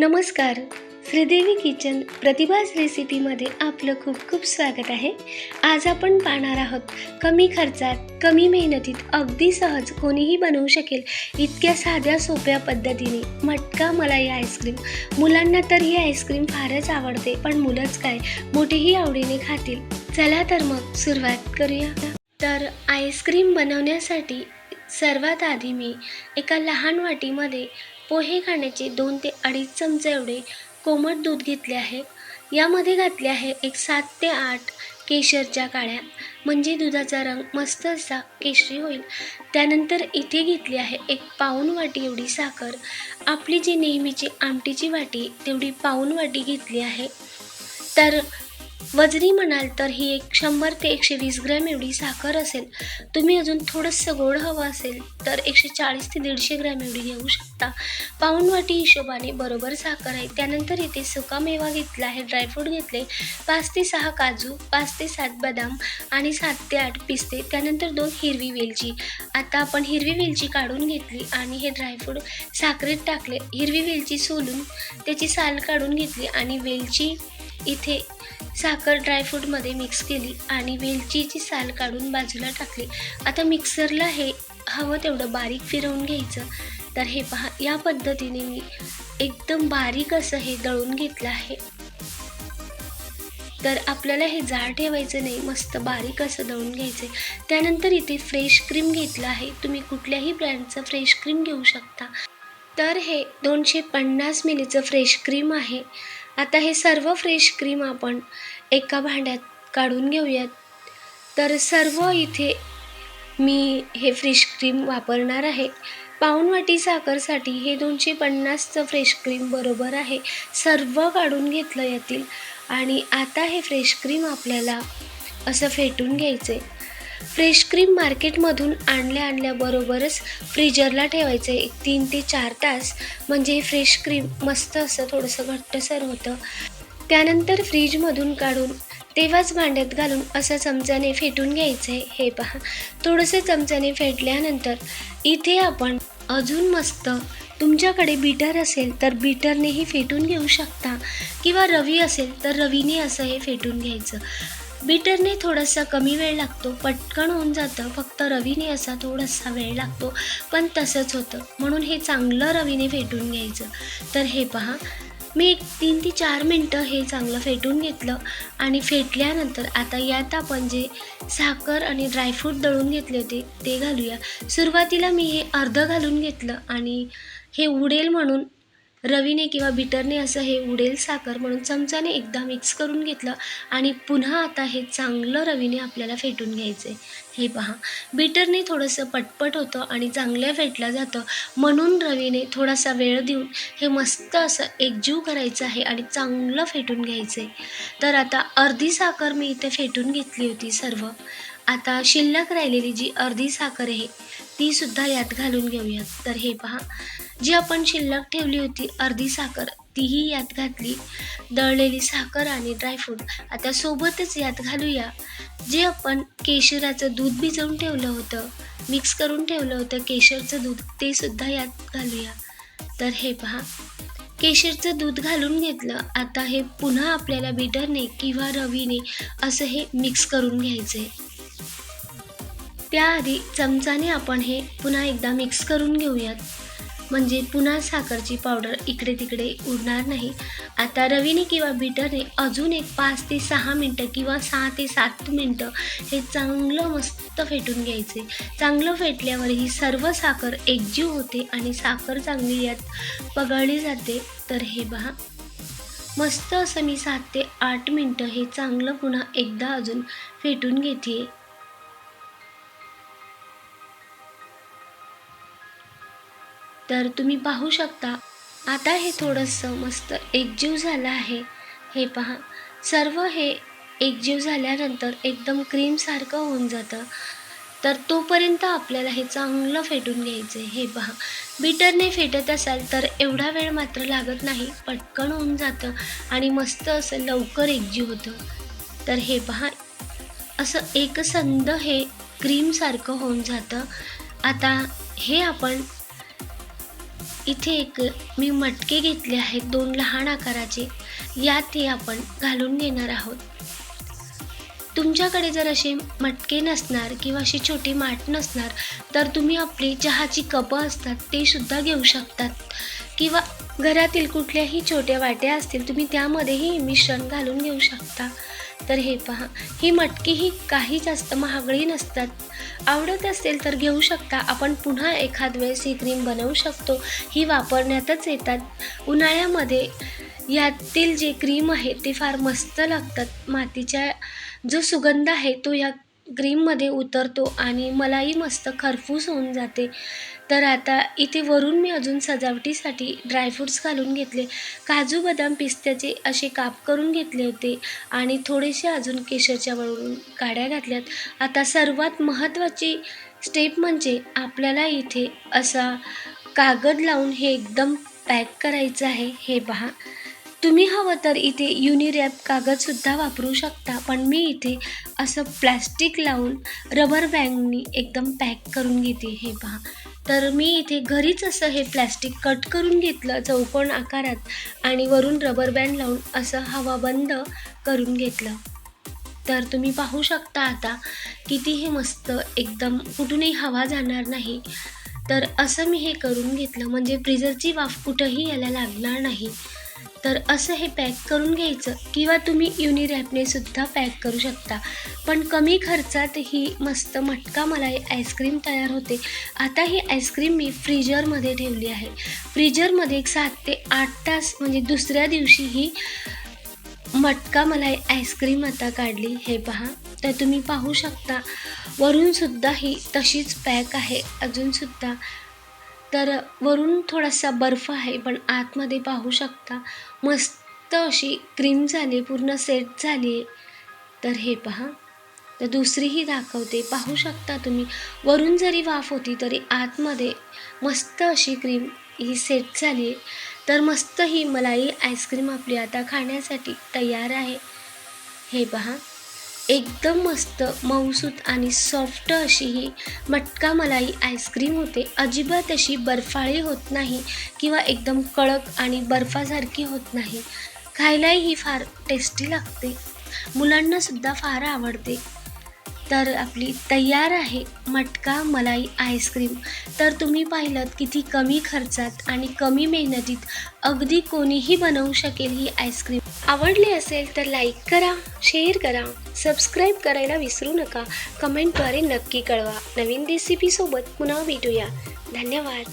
नमस्कार. श्रीदेवी किचन प्रतिभास रेसिपीमध्ये आपलं खूप खूप स्वागत आहे. आज आपण पाहणार आहोत कमी खर्चात कमी मेहनतीत अगदी सहज कोणीही बनवू शकेल इतक्या साध्या सोप्या पद्धतीने मटका मलाई आईस्क्रीम मुलांना तर ही आईस्क्रीम फारच आवडते पण मुलंच काय मोठेही आवडीने खातील. चला तर मग सुरुवात करूया. तर आईस्क्रीम बनवण्यासाठी सर्वात आधी मी एका लहान वाटीमध्ये पोहे खाण्याचे दोन ते अडीच चमचे एवढे कोमट दूध घेतले आहे. यामध्ये घातले आहे एक सात ते आठ केशरच्या काळ्या. म्हणजे दुधाचा रंग मस्त असा केशरी होईल. त्यानंतर इथे घेतली आहे एक पाऊण वाटी एवढी साखर. आपली जी नेहमीची आमटीची वाटी तेवढी पाऊण वाटी घेतली आहे. तर वजनी म्हणाल तर ही एक शंभर ते एकशे वीस ग्रॅम एवढी साखर असेल. तुम्ही अजून थोडंसं गोड हवं असेल तर एकशे चाळीस ते दीडशे ग्रॅम एवढी घेऊ शकता. पाऊणवाटी हिशोबाने बरोबर साखर आहे. त्यानंतर इथे सुकामेवा घेतला आहे. ड्रायफ्रूट घेतले. पाच ते सहा काजू पाच ते सात बदाम आणि सात ते आठ पिस्ते. त्यानंतर दोन हिरवी वेलची. आता आपण हिरवी वेलची काढून घेतली आणि हे ड्रायफ्रूट साखरेत टाकले. हिरवी वेलची सोलून त्याची साल काढून घेतली आणि वेलची इथे साखर ड्रायफ्रूटमध्ये मिक्स केली आणि वेलचीची साल काढून बाजूला टाकली. आता मिक्सरला हे हवं तेवढं बारीक फिरवून घ्यायचं. तर हे पहा या पद्धतीने मी एकदम बारीक असं हे दळून घेतलं आहे. तर आपल्याला हे जाड ठेवायचं नाही मस्त बारीक असं दळून घ्यायचं आहे. त्यानंतर इथे फ्रेश क्रीम घेतलं आहे. तुम्ही कुठल्याही ब्रँडचं फ्रेश क्रीम घेऊ शकता. तर हे दोनशे पन्नास मिलीचं फ्रेश क्रीम आहे. आता हे सर्व फ्रेश क्रीम आपण एका भांड्यात काढून घेऊयात. तर सर्व इथे मी हे फ्रेश क्रीम वापरणार आहे. पाऊणवाटी साखरसाठी हे दोनशे पन्नासचं फ्रेश क्रीम बरोबर आहे. सर्व काढून घेतलं यातील. आणि आता हे फ्रेश क्रीम आपल्याला असं फेटून घ्यायचं आहे फ्रेश क्रीम मार्केटमधून आणल्या आणल्याबरोबरच फ्रीजरला ठेवायचं आहे. एक तीन ते चार तास. म्हणजे हे फ्रेश क्रीम मस्त असं थोडंसं घट्टसर होतं. त्यानंतर फ्रीजमधून काढून तेव्हाच भांड्यात घालून असं चमच्याने फेटून घ्यायचं आहे. हे पहा. थोडंसं चमच्याने फेटल्यानंतर इथे आपण अजून मस्त तुमच्याकडे बीटर असेल तर बीटरनेही फेटून घेऊ शकता. किंवा रवी असेल तर रवीने असं हे फेटून घ्यायचं. बीटरने थोडासा कमी वेळ लागतो पटकन होऊन जातं. फक्त रवीने असा थोडासा वेळ लागतो पण तसंच होतं. म्हणून हे चांगलं रवीने फेटून घ्यायचं. तर हे पहा मी एक तीन ते चार मिनटं हे चांगलं फेटून घेतलं आणि फेटल्यानंतर आता यात आपण जे साखर आणि ड्रायफ्रूट दळून घेतले होते ते घालूया. सुरुवातीला मी हे अर्ध घालून घेतलं आणि हे उडेल म्हणून रवीने किंवा बिटरने असं हे उडेल साखर म्हणून चमचाने एकदा मिक्स करून घेतलं आणि पुन्हा आता हे चांगलं रवीने आपल्याला फेटून घ्यायचं आहे हे पहा. बिटरने थोडंसं पटपट होतं आणि चांगलं फेटलं जातं. म्हणून रवीने थोडासा वेळ देऊन हे मस्त असं एकजीव करायचं आहे आणि चांगलं फेटून घ्यायचं आहे तर आता अर्धी साखर मी इथे फेटून घेतली होती सर्व. आता शिल्लक राहिलेली जी अर्धी साखर आहे ती सुद्धा यात घालून घेऊयात. तर हे पहा. जी आपण शिल्लक ठेवली होती अर्धी साखर तीही यात घातली. दळलेली साखर आणि ड्रायफ्रूट आता सोबतच यात घालूया. जे आपण केशराचं दूध भिजवून ठेवलं होतं मिक्स करून ठेवलं होतं केशरचं दूध ते सुद्धा यात घालूया. तर हे पहा. केशरचं दूध घालून घेतलं. आता हे पुन्हा आपल्याला बीटरने किंवा रवीने असं हे मिक्स करून घ्यायचं आहे त्याआधी चमचाने आपण हे पुन्हा एकदा मिक्स करून घेऊयात. म्हणजे पुन्हा साखरची पावडर इकडे तिकडे उडणार नाही. आता रवीने किंवा बीटरने अजून एक पाच ते सहा मिनटं किंवा सहा ते सात मिनटं हे चांगलं मस्त फेटून घ्यायचे. चांगलं फेटल्यावर ही सर्व साखर एकजीव होते आणि साखर चांगली यात पगळली जाते. तर हे पहा. मस्त असं मी सात ते आठ मिनटं हे चांगलं पुन्हा एकदा अजून फेटून घेते तर तुम्ही पाहू शकता. आता हे थोडंसं मस्त एकजीव झालं आहे. हे पहा. सर्व हे एकजीव झाल्यानंतर एकदम क्रीमसारखं होऊन जातं. तर तोपर्यंत आपल्याला हे चांगलं फेटून घ्यायचं आहे हे पहा. बीटरने फेटत असाल तर एवढा वेळ मात्र लागत नाही. पटकन होऊन जातं आणि मस्त असं लवकर एकजीव होतं. तर हे पहा. असं एकसंध हे क्रीमसारखं होऊन जातं. आता हे आपण इथे एक मी मटके घेतले आहेत दोन लहान आकाराचे. यात हे आपण घालून घेणार आहोत. तुमच्याकडे जर असे मटके नसणार किंवा अशी छोटी माठ नसणार तर तुम्ही आपली चहाची कपं असतात ते सुद्धा घेऊ शकतात. किंवा घरातील कुठल्याही छोट्या वाट्या असतील तुम्ही त्यामध्येही मिश्रण घालून घेऊ शकता. तर हे पहा ही मटकी ही काही जास्त महागडी नसतात. आवडत असेल तर घेऊ शकता. आपण पुन्हा एखाद वेळेस ही क्रीम बनवू शकतो. ही वापरण्यातच येतात. उन्हाळ्यामध्ये यातील जे क्रीम आहे ते फार मस्त लागतात. मातीच्या जो सुगंध आहे तो या क्रीममध्ये उतरतो आणि मलाही मस्त खरफूस होऊन जाते. तर आता इथे वरून मी अजून सजावटीसाठी ड्रायफ्रूट्स घालून घेतले. काजू बदाम पिस्त्याचे असे काप करून घेतले होते आणि थोडेसे अजून केशरच्या वरून काड्या घातल्यात. आता सर्वात महत्त्वाची स्टेप म्हणजे आपल्याला इथे असा कागद लावून हे एकदम पॅक करायचं आहे. हे पहा. तुम्ही हवं तर इथे युनिरॅप कागदसुद्धा वापरू शकता पण मी इथे असं प्लॅस्टिक लावून रबर बँडनी एकदम पॅक करून घेते. हे पहा. तर मी इथे घरीच असं हे प्लॅस्टिक कट करून घेतलं चौकोन आकारात आणि वरून रबर बँड लावून असं हवा बंद करून घेतलं. तर तुम्ही पाहू शकता आता किती हे मस्त एकदम कुठूनही हवा जाणार नाही. तर असं मी हे करून घेतलं. म्हणजे फ्रीजरची वाफ कुठंही याला लागणार नाही. तर असं हे पॅक करून घ्यायचं. किंवा तुम्ही युनिरॅपने सुद्धा पॅक करू शकता. पण कमी खर्चात ही मस्त मटका मलाई आईस्क्रीम तयार होते. आता ही आईस्क्रीम मी फ्रीजरमध्ये ठेवली आहे. फ्रीजरमध्ये एक सात ते आठ तास म्हणजे दुसऱ्या दिवशी ही मटका मलाई आईस्क्रीम आता काढली. हे पहा. तर तुम्ही पाहू शकता. वरूनसुद्धा ही तशीच पॅक आहे. अजूनसुद्धा तर वरून थोडासा बर्फ आहे पण आतमध्ये पाहू शकता मस्त अशी क्रीम झाली पूर्ण सेट झाली. आहे तर हे पहा. तर दुसरीही दाखवते. पाहू शकता तुम्ही. वरून जरी वाफ होती तरी आतमध्ये मस्त अशी क्रीम ही सेट झाली. आहे तर मस्त ही मलाई आईस्क्रीम आपली आता खाण्यासाठी तयार आहे. हे पहा. एकदम मस्त मऊसूत आणि सॉफ्ट अशी ही मटका मलाई आईस्क्रीम होते. अजिबात अशी बर्फाळी होत नाही किंवा एकदम कडक आणि बर्फासारखी होत नाही. खायलाही ही फार टेस्टी लागते. मुलांनासुद्धा फार आवडते. तर आपली तयार आहे मटका मलाई आईस्क्रीम तर तुम्ही पाहिलं किती कमी खर्चात आणि कमी मेहनतीत अगदी कोणीही बनवू शकेल ही आईस्क्रीम आवडली असेल तर लाईक करा शेअर करा सबस्क्राईब करायला विसरू नका. कमेंटद्वारे नक्की कळवा. नवीन रेसिपीसोबत पुन्हा भेटूया. धन्यवाद.